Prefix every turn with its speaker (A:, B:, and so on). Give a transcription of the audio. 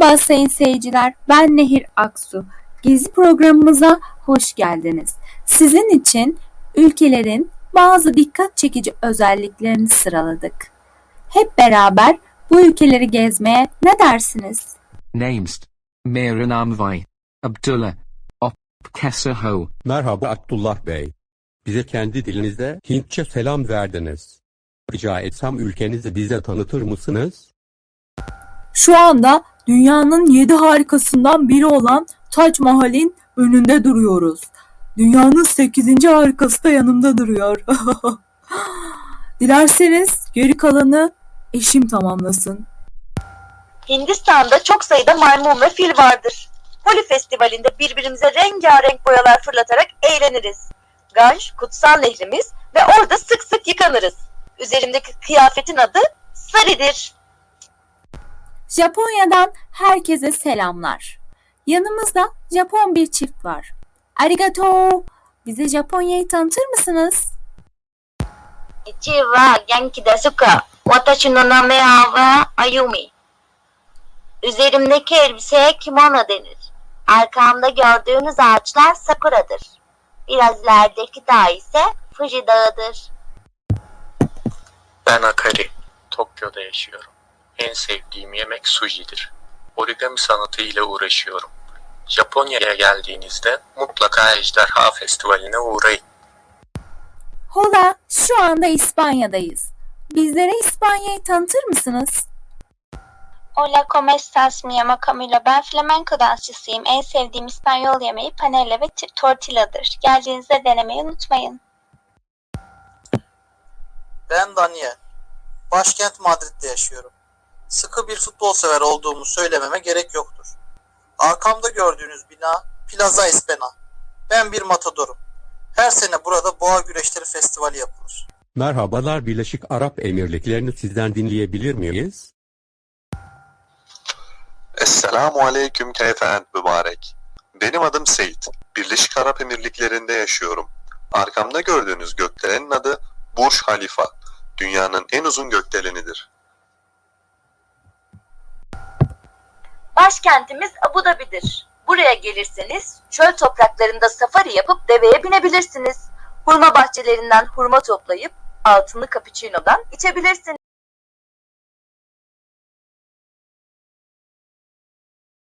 A: Merhaba sayın seyirciler, ben Nehir Aksu. Gezi programımıza hoş geldiniz. Sizin için ülkelerin bazı dikkat çekici özelliklerini sıraladık. Hep beraber bu ülkeleri gezmeye ne dersiniz?
B: Names. Mehran Vay. Abdullah. Op Kesaho.
C: Merhaba Abdullah Bey. Bize kendi dilinizde Hintçe selam verdiniz. Rica etsem ülkenizi bize tanıtır mısınız?
A: Şu anda dünyanın yedi harikasından biri olan Taç Mahal'in önünde duruyoruz. Dünyanın sekizinci harikası da yanımda duruyor. Dilerseniz geri kalanı eşim tamamlasın.
D: Hindistan'da çok sayıda maymun ve fil vardır. Holi Festivali'nde birbirimize rengarenk boyalar fırlatarak eğleniriz. Ganj kutsal nehrimiz ve orada sık sık yıkanırız. Üzerimdeki kıyafetin adı Sari'dir.
A: Japonya'dan herkese selamlar. Yanımızda Japon bir çift var. Arigato. Bize Japonya'yı tanıtır mısınız?
D: Ichi wa genki desu ka? Watashi no name wa Ayumi. Üzerimdeki elbiseye kimono denir. Arkamda gördüğünüz ağaçlar sakuradır. Biraz ilerideki dağ ise Fuji Dağı'dır.
E: Ben Akari. Tokyo'da yaşıyorum. En sevdiğim yemek sushi'dir. Origami sanatı ile uğraşıyorum. Japonya'ya geldiğinizde mutlaka Ejderha Festivali'ne uğrayın.
A: Hola, şu anda İspanya'dayız. Bizlere İspanya'yı tanıtır mısınız?
F: Hola, ¿cómo estás? Me llamo Camilo. Ben flamenco dansçısıyım. En sevdiğim İspanyol yemeği panelle ve tortilladır. Geldiğinizde denemeyi unutmayın.
G: Ben Daniel. Başkent Madrid'de yaşıyorum. Sıkı bir futbol sever olduğumu söylememe gerek yoktur. Arkamda gördüğünüz bina Plaza Espena. Ben bir matadorum. Her sene burada boğa güreşleri festivali yapılır.
C: Merhabalar Birleşik Arap Emirlikleri'ni sizden dinleyebilir miyiz?
H: Esselamu aleyküm keyfe ent mübarek. Benim adım Seyit. Birleşik Arap Emirlikleri'nde yaşıyorum. Arkamda gördüğünüz gökdelenin adı Burj Halifa. Dünyanın en uzun gökdelenidir.
D: Başkentimiz Abu Dhabi'dir. Buraya gelirseniz çöl topraklarında safari yapıp deveye binebilirsiniz. Hurma bahçelerinden hurma toplayıp altını cappuccino'dan içebilirsiniz.